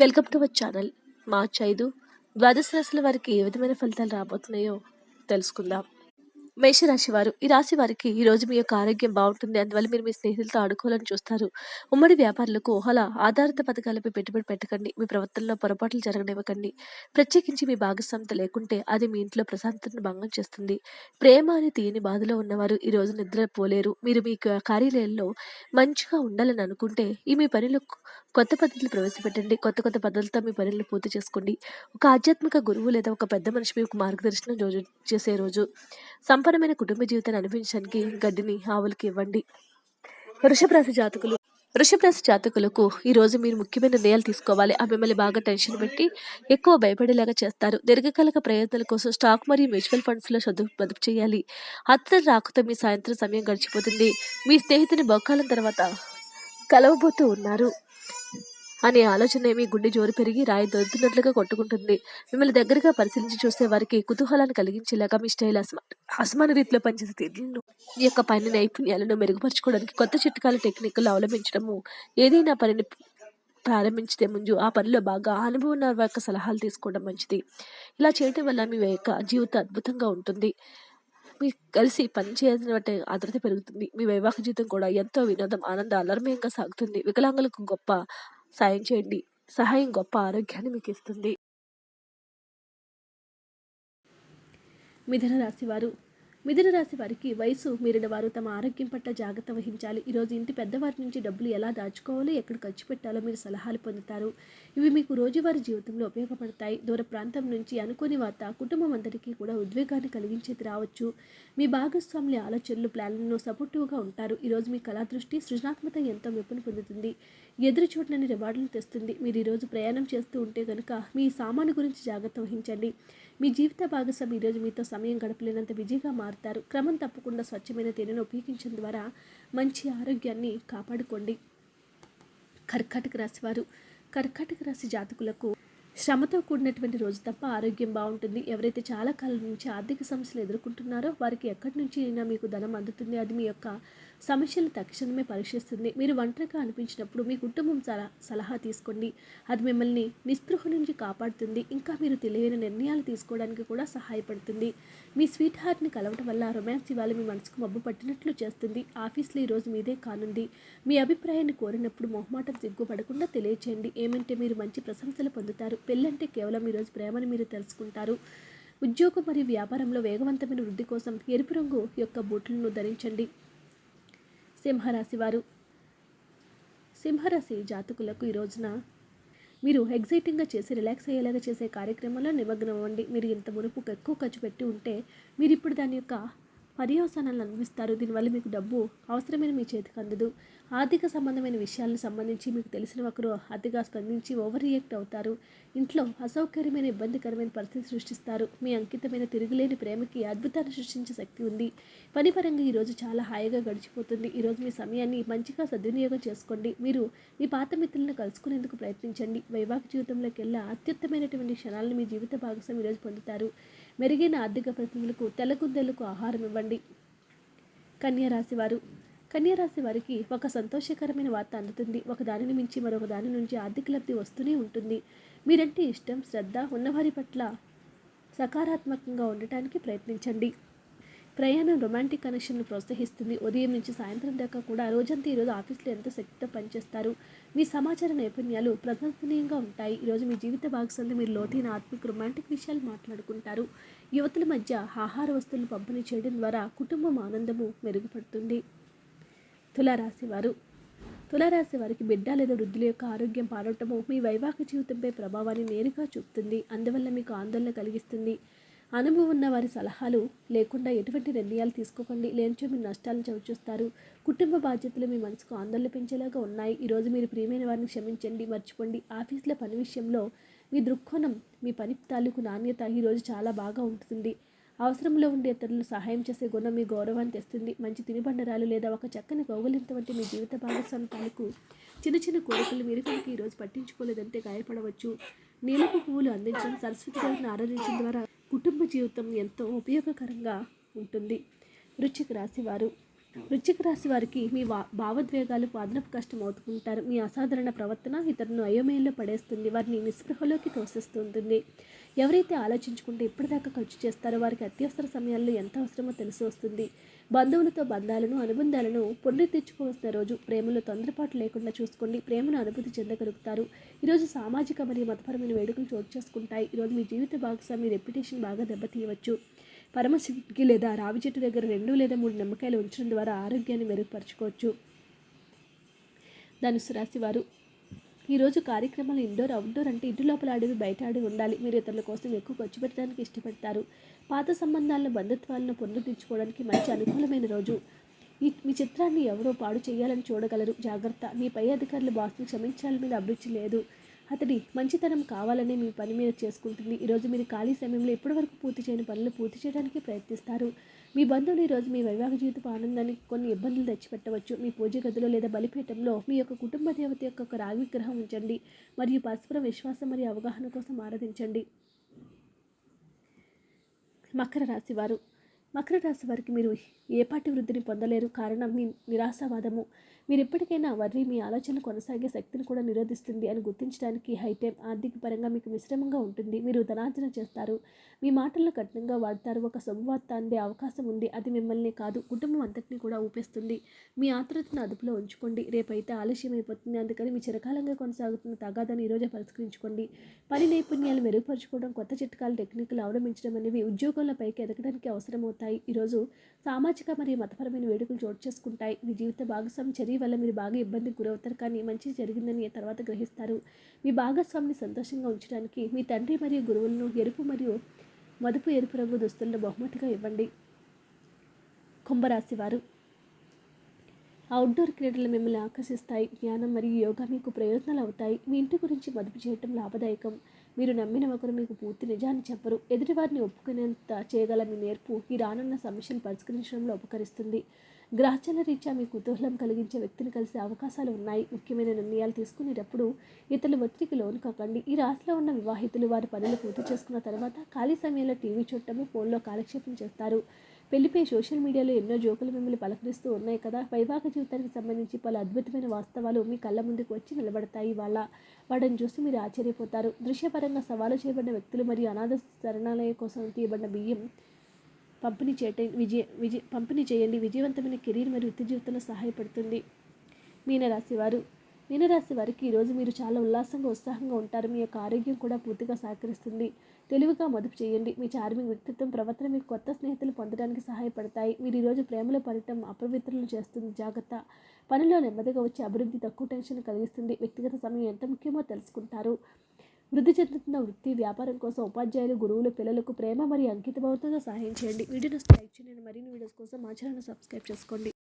Welcome to our channel March ఐదు. ద్వాదశ రాశుల వారికి ఏ విధమైన ఫలితాలు రాబోతున్నాయో తెలుసుకుందాం. మేషరాశి వారు ఈ రాశి వారికి ఈ రోజు మీ యొక్క ఆరోగ్యం బాగుంటుంది. అందువల్ల మీరు మీ స్నేహితులతో ఆడుకోవాలని చూస్తారు. ఉమ్మడి వ్యాపారులకు ఊహల ఆధారిత పథకాలపై పెట్టుబడి పెట్టకండి. మీ ప్రవర్తనలో పొరపాట్లు జరగనివ్వకండి. ప్రత్యేకించి మీ భాగస్వామ్యత లేకుంటే అది మీ ఇంట్లో ప్రశాంతతను భంగం చేస్తుంది. ప్రేమ అని తీయని బాధలో ఉన్నవారు ఈ రోజు నిద్రపోలేరు మీరు మీ కార్యాలయంలో మంచిగా ఉండాలని అనుకుంటే ఈ మీ పనిలో కొత్త పద్ధతులు ప్రవేశపెట్టండి. కొత్త కొత్త పద్ధతులతో మీ పనులను పూర్తి చేసుకోండి. ఒక ఆధ్యాత్మిక గురువు లేదా ఒక పెద్ద మనిషి మీకు మార్గదర్శనం రోజు చేసే రోజు. సంపన్నమైన కుటుంబ జీవితాన్ని అనుభవించడానికి గడ్డిని ఆవులకి ఇవ్వండి. వృషభ రాశి జాతకులు వృషభరాశి జాతకులకు ఈరోజు మీరు ముఖ్యమైన నిర్ణయాలు తీసుకోవాలి. ఆ మిమ్మల్ని బాగా టెన్షన్ పెట్టి ఎక్కువ భయపడేలాగా చేస్తారు. దీర్ఘకాలిక ప్రయత్నాల కోసం స్టాక్ మరియు మ్యూచువల్ ఫండ్స్లో చదువు చేయాలి. అత్తరు రాకతో మీ సాయంత్రం సమయం గడిచిపోతుంది. మీ స్నేహితుని బొక్కాలం తర్వాత కలవబోతూ ఉన్నారు. అనే ఆలోచన మీ గుండె జోరు పెరిగి రాయి దొరుకుతున్నట్లుగా కొట్టుకుంటుంది. మిమ్మల్ని దగ్గరగా పరిశీలించి చూస్తే వారికి కుతూహలాన్ని కలిగించేలాగా మీ స్టైల్ అసమా అసమాన రీతిలో పనిచేసే తీరును మీ యొక్క పని నైపుణ్యాలను మెరుగుపరచుకోవడానికి కొత్త చిట్కాల టెక్నిక్లు అవలంబించడము ఏదైనా పనిని ప్రారంభించే ముందు ఆ పనిలో బాగా అనుభవం ఉన్న వారి యొక్క సలహాలు తీసుకోవడం మంచిది. ఇలా చేయడం వల్ల మీ యొక్క జీవితం అద్భుతంగా ఉంటుంది. మీ కలిసి పని చేయాల్సిన వాటి ఆదరత పెరుగుతుంది. మీ వైవాహిక జీవితం కూడా ఎంతో వినోదం ఆనంద అలర్మయంగా సాగుతుంది. వికలాంగులకు గొప్ప సాయం చేయండి. సహాయం గొప్ప ఆరోగ్యాన్ని మీకు ఇస్తుంది మిథున రాశివారు మిథున రాశి వారికి వయసు మీరిన వారు తమ ఆరోగ్యం పట్ల జాగ్రత్త వహించాలి. ఈరోజు ఇంటి పెద్దవారి నుంచి డబ్బులు ఎలా దాచుకోవాలో ఎక్కడ ఖర్చు పెట్టాలో మీరు సలహాలు పొందుతారు. ఇవి మీకు రోజువారీ జీవితంలో ఉపయోగపడతాయి. దూర ప్రాంతం నుంచి అనుకోని వార్త కుటుంబం అందరికీ కూడా ఉద్వేగాన్ని కలిగించేది రావచ్చు. మీ భాగస్వాముల ఆలోచనలు ప్లాన్లను సపోర్టివ్గా ఉంటారు. ఈరోజు మీ కళా దృష్టి సృజనాత్మక ఎంతో మెప్పును పొందుతుంది. ఎదురు చూడని రివార్డులు తెస్తుంది. మీరు ఈరోజు ప్రయాణం చేస్తూ ఉంటే కనుక మీ సామాను గురించి జాగ్రత్త వహించండి. మీ జీవిత భాగస్వామి ఈరోజు మీతో సమయం గడపలేనంత బిజీగా మారుతారు క్రమం తప్పకుండా స్వచ్ఛమైన తేనెను ఉపయోగించడం ద్వారా మంచి ఆరోగ్యాన్ని కాపాడుకోండి. కర్కాటక రాశి వారు కర్కాటక రాశి జాతకులకు శ్రమతో కూడినటువంటి రోజు తప్ప ఆరోగ్యం బాగుంటుంది. ఎవరైతే చాలా కాలం నుంచి ఆర్థిక సమస్యలు ఎదుర్కొంటున్నారో వారికి ఎక్కడి నుంచి అయినా మీకు ధనం అందుతుంది. అది మీ యొక్క సమస్యలు తక్షణమే పరీక్షిస్తుంది మీరు ఒంటరిగా అనిపించినప్పుడు మీ కుటుంబం సలహా సలహా తీసుకోండి. అది మిమ్మల్ని నిస్పృహ నుంచి కాపాడుతుంది. ఇంకా మీరు తెలియని నిర్ణయాలు తీసుకోవడానికి కూడా సహాయపడుతుంది. మీ స్వీట్ హార్ట్ని కలవటం వల్ల రొమాన్స్ ఇవాళ మీ మనసుకు మబ్బు పట్టినట్లు చేస్తుంది. ఆఫీస్లో ఈరోజు మీదే కానుంది. మీ అభిప్రాయాన్ని కోరినప్పుడు మొహమాటం సిగ్గుపడకుండా తెలియచేయండి. ఏమంటే మీరు మంచి ప్రశంసలు పొందుతారు. పెళ్ళంటే కేవలం ఈరోజు ప్రేమని మీరు తెలుసుకుంటారు. ఉద్యోగం మరియు వ్యాపారంలో వేగవంతమైన వృద్ధి కోసం ఎరుపు రంగు యొక్క బూట్లను ధరించండి. సింహరాశి వారు సింహరాశి జాతకులకు ఈ రోజున మీరు ఎగ్జైటింగ్గా చేసి రిలాక్స్ అయ్యేలాగా చేసే కార్యక్రమంలో నిమగ్నం అవ్వండి మీరు ఇంత మునుపు ఎక్కువ ఖర్చు పెట్టి ఉంటే మీరు ఇప్పుడు దాని యొక్క పర్యవసానాలను అనుభవిస్తారు. దీనివల్ల మీకు డబ్బు అవసరమైన మీ చేతికి అందదు. ఆర్థిక సంబంధమైన విషయాలకు సంబంధించి మీకు తెలిసిన ఒకరు అతిగా స్పందించి ఓవర్ రియాక్ట్ అవుతారు. ఇంట్లో అసౌకర్యమైన ఇబ్బందికరమైన పరిస్థితి సృష్టిస్తారు. మీ అంకితమైన తిరుగులేని ప్రేమకి అద్భుతాన్ని సృష్టించే శక్తి ఉంది. పని పరంగా ఈరోజు చాలా హాయిగా గడిచిపోతుంది. ఈరోజు మీ సమయాన్ని మంచిగా సద్వినియోగం చేసుకోండి. మీరు మీ పాత మిత్రులను కలుసుకునేందుకు ప్రయత్నించండి. వైవాహిక జీవితంలోకి వెళ్ళా అత్యుత్తమైనటువంటి క్షణాలను మీ జీవిత భాగస్వామి ఈరోజు పొందుతారు. మెరుగైన ఆర్థిక ప్రతినిధులకు తెల్లకుందెలకు ఆహారం ఇవ్వండి. కన్యా రాశివారు కన్యరాశి వారికి ఒక సంతోషకరమైన వార్త అందుతుంది. ఒక దానిని మించి మరొక దాని నుంచి ఆర్థిక లబ్ధి వస్తూనే ఉంటుంది. మీరంటే ఇష్టం శ్రద్ధ ఉన్నవారి పట్ల సకారాత్మకంగా ఉండటానికి ప్రయత్నించండి. ప్రయాణం రొమాంటిక్ కనెక్షన్ను ప్రోత్సహిస్తుంది. ఉదయం నుంచి సాయంత్రం దాకా కూడా రోజంతా ఈరోజు ఆఫీస్లో ఎంతో శక్తితో పనిచేస్తారు. మీ సమాచార నైపుణ్యాలు ప్రశంసనీయంగా ఉంటాయి. ఈరోజు మీ జీవిత భాగస్వామి మీరు లోతైన ఆత్మిక రొమాంటిక్ విషయాలు మాట్లాడుకుంటారు. యువతుల మధ్య ఆహార వస్తువులు పంపిణీ చేయడం ద్వారా కుటుంబం ఆనందము మెరుగుపడుతుంది. తులారాశి వారు. తులారాశి వారికి బిడ్డ లేదా వృద్ధుల యొక్క ఆరోగ్యం పాడటము మీ వైవాహిక జీవితంపై ప్రభావాన్ని నేరుగా చూపుతుంది. అందువల్ల మీకు ఆందోళన కలిగిస్తుంది. అనుభవం ఉన్న వారి సలహాలు లేకుండా ఎటువంటి నిర్ణయాలు తీసుకోకండి. లేనిచో మీరు నష్టాలను చవిచూస్తారు. కుటుంబ బాధ్యతలు మీ మనసుకు ఆందోళన పెంచేలాగా ఉన్నాయి. ఈరోజు మీరు ప్రియమైన వారిని క్షమించండి మర్చిపోండి. ఆఫీసుల పని విషయంలో మీ దృక్కోణం మీ పని తాలూకు నాణ్యత ఈరోజు చాలా బాగా ఉంటుంది. అవసరంలో ఉండే ఇతరులు సహాయం చేసే గుణం మీ గౌరవాన్ని తెస్తుంది. మంచి తినుబండరాలు లేదా ఒక చక్కని కౌగులింత వంటి మీ జీవిత భాగస్వామి తాలూకు చిన్న చిన్న కోరికలు మీరు కనుక ఈరోజు పట్టించుకోలేదంటే గాయపడవచ్చు. నీలపు పువ్వులు అందించడం సరస్వతి దేవిని ఆరాధించడం ద్వారా కుటుంబ జీవితం ఎంతో ఉపయోగకరంగా ఉంటుంది. వృశ్చిక రాశి వారు. వృశ్చిక రాశి వారికి మీ వా భావోద్వేగాలు అదనపు కష్టం అవుతుంటారు. మీ అసాధారణ ప్రవర్తన ఇతరులను అయోమయంలో పడేస్తుంది. వారిని నిస్పృహలోకి తోసేస్తుంటుంది ఎవరైతే ఆలోచించుకుంటే ఇప్పటిదాకా ఖర్చు చేస్తారో వారికి అత్యవసర సమయాల్లో ఎంత అవసరమో తెలిసి వస్తుంది. బంధువులతో బంధాలను అనుబంధాలను పొంది తెచ్చుకోవాల్సిన రోజు ప్రేమలో తొందరపాటు లేకుండా చూసుకోండి. ప్రేమను అనుభూతి చెందగలుగుతారు. ఈరోజు సామాజిక మరియు మతపరమైన వేడుకలు చోటు చేసుకుంటాయి. ఈరోజు మీ జీవిత భాగస్వామి రెప్యుటేషన్ బాగా దెబ్బతీయవచ్చు. పరమశివుడికి లేదా రావి చెట్టు దగ్గర రెండు లేదా మూడు నిమ్మకాయలు ఉంచడం ద్వారా ఆరోగ్యాన్ని మెరుగుపరచుకోవచ్చు. ధనుసు రాశి వారు ఈరోజు కార్యక్రమాలు ఇండోర్ అవుట్డోర్ అంటే ఇంటి లోపల ఆడేవి బయట ఆడి ఉండాలి. మీరు ఇతరుల కోసం ఎక్కువ ఖర్చు పెట్టడానికి ఇష్టపడతారు. పాత సంబంధాలను బంధుత్వాలను పునరుద్ధరించుకోవడానికి మంచి అనుకూలమైన రోజు. ఈ మీ చిత్రాన్ని ఎవరో పాడు చేయాలని చూడగలరు. జాగ్రత్త. మీ పై అధికారులు బాస్ని క్షమించాలని మీద అభిరుచి లేదు. అతడి మంచితనం కావాలనే మీ పని మీద చేసుకుంటుంది. ఈరోజు మీరు ఖాళీ సమయంలో ఇప్పటివరకు పూర్తి చేయని పనులు పూర్తి చేయడానికి ప్రయత్నిస్తారు. మీ బంధువులు ఈరోజు మీ వైవాహిక జీవితపు ఆనందానికి కొన్ని ఇబ్బందులు తెచ్చిపెట్టవచ్చు. మీ పూజ గదిలో లేదా బలిపీఠంలో మీ యొక్క కుటుంబ దేవత యొక్క ఒక రాగి విగ్రహం ఉంచండి. మరియు పరస్పర విశ్వాసం మరియు అవగాహన కోసం ఆరాధించండి. మకర రాశివారు మకర రాశి వారికి మీరు ఏపాటి వృద్ధిని పొందలేరు. కారణం మీ నిరాశావాదము. మీరు ఎప్పటికైనా వర్రి మీ ఆలోచనలు కొనసాగే శక్తిని కూడా నిరోధిస్తుంది అని గుర్తించడానికి హైటైం ఆర్థిక పరంగా మీకు మిశ్రమంగా ఉంటుంది. మీరు ధనార్జన చేస్తారు. మీ మాటలను కఠినంగా వాడతారు. ఒక శుభవార్త అందే అవకాశం ఉంది. అది మిమ్మల్ని కాదు కుటుంబం అంతటిని కూడా ఊపేస్తుంది. మీ ఆతృతను అదుపులో ఉంచుకోండి. రేపైతే ఆలస్యం అయిపోతుంది. అందుకని మీ చిరకాలంగా కొనసాగుతున్న తగాదాన్ని ఈరోజే పరిష్కరించుకోండి. పని నైపుణ్యాలు మెరుగుపరచుకోవడం కొత్త చిట్కాలు టెక్నిక్లు అవలంబించడం అనేవి ఉద్యోగంలో పైకి ఎదగడానికి అవసరమవుతాయి. ఈరోజు సామాజిక మరియు మతపరమైన వేడుకలు చోటు చేసుకుంటాయి. మీ జీవిత భాగస్వామి చర్య వల్ల మీరు బాగా ఇబ్బందికి గురవుతారు. కానీ మంచి జరిగిందని తర్వాత గ్రహిస్తారు. మీ భాగస్వామిని సంతోషంగా ఉంచడానికి మీ తండ్రి మరియు గురువులను ఎరుపు మరియు మదుపు ఎరుపు రంగు దుస్తులను బహుమతిగా ఇవ్వండి. కుంభరాశి వారు అవుట్డోర్ క్రీడలు మిమ్మల్ని ఆకర్షిస్తాయి. జ్ఞానం మరియు యోగా మీకు ప్రయోజనాలు అవుతాయి. మీ ఇంటి గురించి మదుపు చేయటం లాభదాయకం. మీరు నమ్మిన ఒకరు మీకు పూర్తి నిజాన్ని చెప్పరు. ఎదుటివారిని ఒప్పుకునేంత చేయగల మీ నేర్పు ఈ రానున్న సమస్యను పరిష్కరించడంలో ఉపకరిస్తుంది. గ్రహచల రీత్యా మీ కుతూహలం కలిగించే వ్యక్తిని కలిసే అవకాశాలు ఉన్నాయి. ముఖ్యమైన నిర్ణయాలు తీసుకునేటప్పుడు ఇతరుల ఒత్తిడికి లోను కాకండి. ఈ రాశిలో ఉన్న వివాహితులు వారి పనులు పూర్తి చేసుకున్న తర్వాత ఖాళీ సమయంలో టీవీ చూడటము ఫోన్లో కాలక్షేపం చేస్తారు. పెళ్ళిపై సోషల్ మీడియాలో ఎన్నో జోకులు మిమ్మల్ని పలకరిస్తూ ఉన్నాయి కదా? వైవాహిక జీవితానికి సంబంధించి పలు అద్భుతమైన వాస్తవాలు మీ కళ్ళ ముందుకు వచ్చి నిలబడతాయి. వాళ్ళ వాటిని చూసి మీరు ఆశ్చర్యపోతారు. దృశ్యపరంగా సవాలు చేయబడిన వ్యక్తులు మరియు అనాథ శరణాలయం కోసం తీయబడిన బియ్యం పంపిణీ చేయటం విజయ విజయ పంపిణీ చేయండి. విజయవంతమైన కెరీర్ మరియు వృత్తి జీవితంలో సహాయపడుతుంది. మీనరాశివారు మీనరాశి వారికి ఈరోజు మీరు చాలా ఉల్లాసంగా ఉత్సాహంగా ఉంటారు. మీ యొక్క ఆరోగ్యం కూడా పూర్తిగా సహకరిస్తుంది. తెలివిగా మదుపు చేయండి. మీ చార్మింగ్ వ్యక్తిత్వం ప్రవర్తన మీకు కొత్త స్నేహితులు పొందడానికి సహాయపడతాయి. మీరు ఈరోజు ప్రేమలో పడటం అపవిత్రులు చేస్తుంది. జాగ్రత్త. పనిలో నెమ్మదిగా వచ్చే అభివృద్ధి తక్కువ టెన్షన్ కలిగిస్తుంది. వ్యక్తిగత సమయం ఎంత ముఖ్యమో తెలుసుకుంటారు. వృద్ధి చెందుతున్న వృత్తి వ్యాపారం కోసం ఉపాధ్యాయులు గురువులు పిల్లలకు ప్రేమ మరియు అంకితభావంతో సహాయం చేయండి. వీడియోని లైక్ చేయండి. మరిన్ని వీడియోస్ కోసం మా ఛానల్ సబ్స్క్రైబ్ చేసుకోండి.